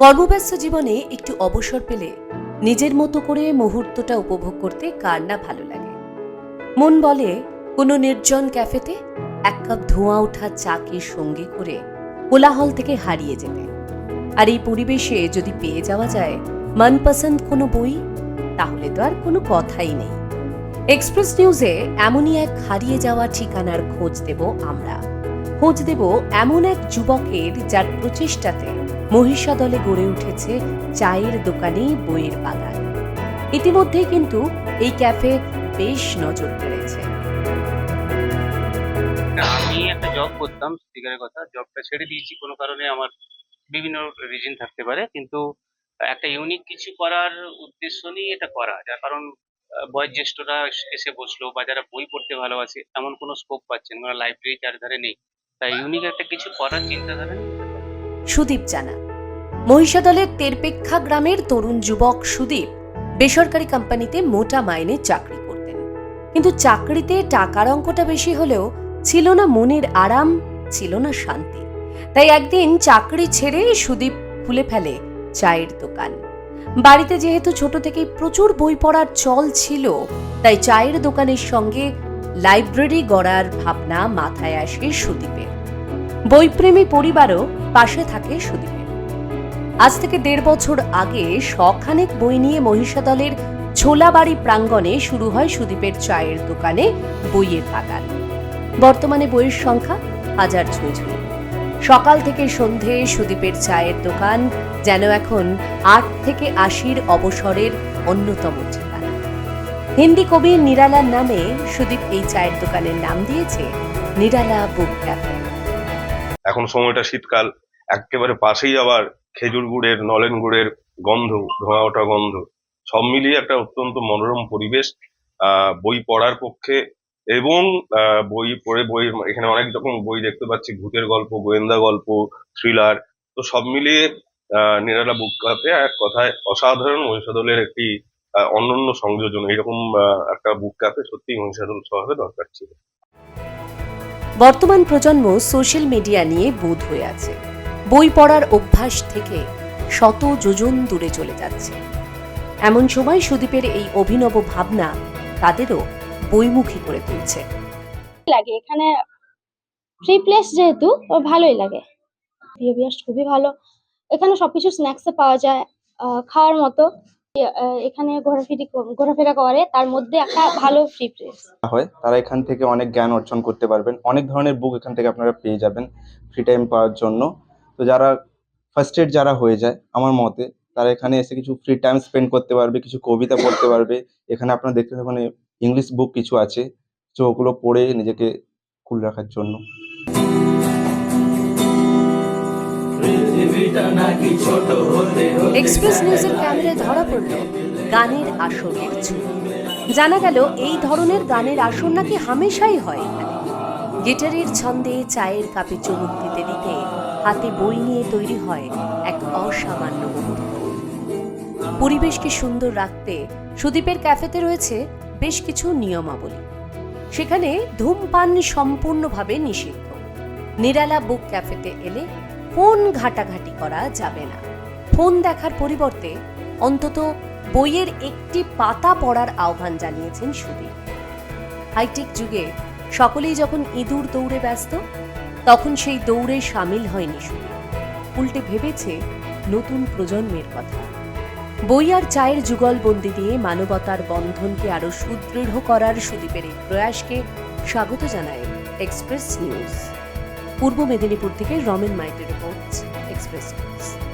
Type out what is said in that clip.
কর্মব্যস্ত জীবনে একটু অবসর পেলে নিজের মতো করে মুহূর্তটা উপভোগ করতে কার না ভালো লাগে। মন বলে, কোনো নির্জন ক্যাফেতে এক কাপ ধোঁয়া ওঠা চাকে সঙ্গে করে কোলাহল থেকে হারিয়ে যেতে। আর এই পরিবেশে যদি পেয়ে যাওয়া যায় মনপসন্দ কোনো বই, তাহলে তো আর কোনো কথাই নেই। এক্সপ্রেস নিউজে এমনই এক হারিয়ে যাওয়া ঠিকানার খোঁজ দেব আমরা। খোঁজ দেব এমন এক যুবকের যার প্রচেষ্টাতে মহিষাদলে গড়ে উঠেছে চায়ের দোকানে বইয়ের বাগান। ইতিমধ্যেই কিন্তু এই ক্যাফে বেশ নজর না, আমি একটা জব করতাম স্পিকারের কথা। জবটা ছেড়ে দিয়েছি কোনো কারণে আমার বিভিন্ন রিজন থাকতে পারে। কিন্তু একটা ইউনিক কিছু করার উদ্দেশ্য নিয়ে এটা করা যার কারণ বয়োজ্যেষ্ঠরা এসে বসল বা যারা বই পড়তে ভালোবাসে এমন কোনো স্কোপ পাচ্ছেন না। লাইব্রেরি চারধারে নেই। তাই ইউনিক একটা কিছু করার চিন্তাধারা। সুদীপ জানা। মহিষাদলের তেরপেক্ষা গ্রামের তরুণ যুবক সুদীপ বেসরকারি কোম্পানিতে মোটা মাইনে চাকরি করতেন। কিন্তু চাকরিতে টাকার অঙ্কটা বেশি হলেও ছিল না মনের আরাম, ছিল না শান্তি। তাই একদিন চাকরি ছেড়ে সুদীপ খুলে ফেলে চায়ের দোকান। বাড়িতে যেহেতু ছোট থেকেই প্রচুর বই পড়ার চল ছিল, তাই চায়ের দোকানের সঙ্গে লাইব্রেরি গড়ার ভাবনা মাথায় আসে সুদীপের। বইপ্রেমী পরিবারও পাশে থাকে সুদীপের আজ থেকে দেড় বছর আগে শখানেক বই নিয়ে মহিষাদলের ছোলাবাড়ি প্রাঙ্গণে শুরু হয় সুদীপের চায়ের দোকানে বইয়ের বাগান। বর্তমানে বইয়ের সংখ্যা হাজার ছুঁই ছুঁই সকাল থেকে সন্ধে সুদীপের চায়ের দোকান যেন এখন আট থেকে আশির অবসরের অন্যতম ঠিকানা। হিন্দি কবি নিরালার নামে সুদীপ এই চায়ের দোকানের নাম দিয়েছে নিরালা বুক ক্যাফে। এখন সময়টা শীতকাল, একেবারে পাশেই আবার খেজুর গুড়ের, নলেন গুড়ের গন্ধ, ধোঁয়া ওঠা গন্ধ। সব মিলিয়ে একটা অত্যন্ত মনোরম পরিবেশ বই পড়ার পক্ষে এবং বই পড়ে বই, এখানে অনেক রকম বই দেখতে পাচ্ছি, ভূতের গল্প, গোয়েন্দা গল্প, থ্রিলার। তো সব মিলিয়ে নিরালা বুক কাপে এক কথায় অসাধারণ মহিষাদলের একটি অনন্য সংযোজন। এরকম একটা বুক কাপে সত্যি মহিষাদল শহরে দরকার ছিল। বর্তমান প্রজন্ম সোশ্যাল মিডিয়া নিয়ে বোধ হয়ে আছে। বই পড়ার অভ্যাস থেকে শত যোজন দূরে চলে যাচ্ছে। এমন সময় সুদীপের এই অভিনব ভাবনা তাদেরও বইমুখী করে তুলছে। লাগে, এখানে ফ্রি প্লেস যেহেতু ভালোই লাগে। খুবই ভালো। এখানে সবকিছু স্ন্যাক্সে পাওয়া যায়। খাওয়ার মতো এখানে ঘোরাফিরি ঘোরাফেরা করে, তার মধ্যে একটা ভালো ফ্রি প্লেস হয়, তারা এখান থেকে অনেক জ্ঞান অর্জন করতে পারবেন। অনেক ধরনের বুক এখান থেকে আপনারা পেয়ে যাবেন ফ্রি টাইম পাওয়ার জন্য। তো যারা ফার্স্ট এড যারা হয়ে যায়, আমার মতে, তারা এখানে এসে কিছু ফ্রি টাইম স্পেন্ড করতে পারবে, কিছু কবিতা পড়তে পারবে। এখানে আপনারা দেখতে পাবেন ইংলিশ বুক কিছু আছে তো ওগুলো পড়ে নিজেকে কুল রাখার জন্য। এক্সপ্রেস নিউজের ক্যামেরায় ধরা পড়ল গানের আসরের ছবি জানা গেল এই ধরনের গানের আসর নাকি হামেশাই হয় এখানে। গিটারের ছন্দে চায়ের কাপে চুমুক দিতে দিতে হাতে বই নিয়ে তৈরি হয় এক অসামান্য মুহূর্ত। পরিবেশকে সুন্দর রাখতে সুদীপের ক্যাফেতে রয়েছে বেশ কিছু নিয়মাবলী। সেখানে ধূমপান সম্পূর্ণভাবে নিষিদ্ধ। নিরালা বুক ক্যাফেতে এলে ফোন ঘাটাঘাটি করা যাবে না। ফোন দেখার পরিবর্তে অন্তত বইয়ের একটি পাতা পড়ার আহ্বান জানিয়েছেন সুদীপ হাইটেক যুগে সকলেই যখন ইঁদুর দৌড়ে ব্যস্ত, তখন সেই দৌড়ে সামিল হয়নি সুদীপ উল্টে ভেবেছে নতুন প্রজন্মের কথা। বই আর চায়ের যুগলবন্দি দিয়ে মানবতার বন্ধনকে আরও সুদৃঢ় করার সুদীপের এই প্রয়াসকে স্বাগত জানায় এক্সপ্রেস নিউজ। পূর্ব মেদিনীপুর থেকে রমেন মাইতের রিপোর্ট এক্সপ্রেস নিউজ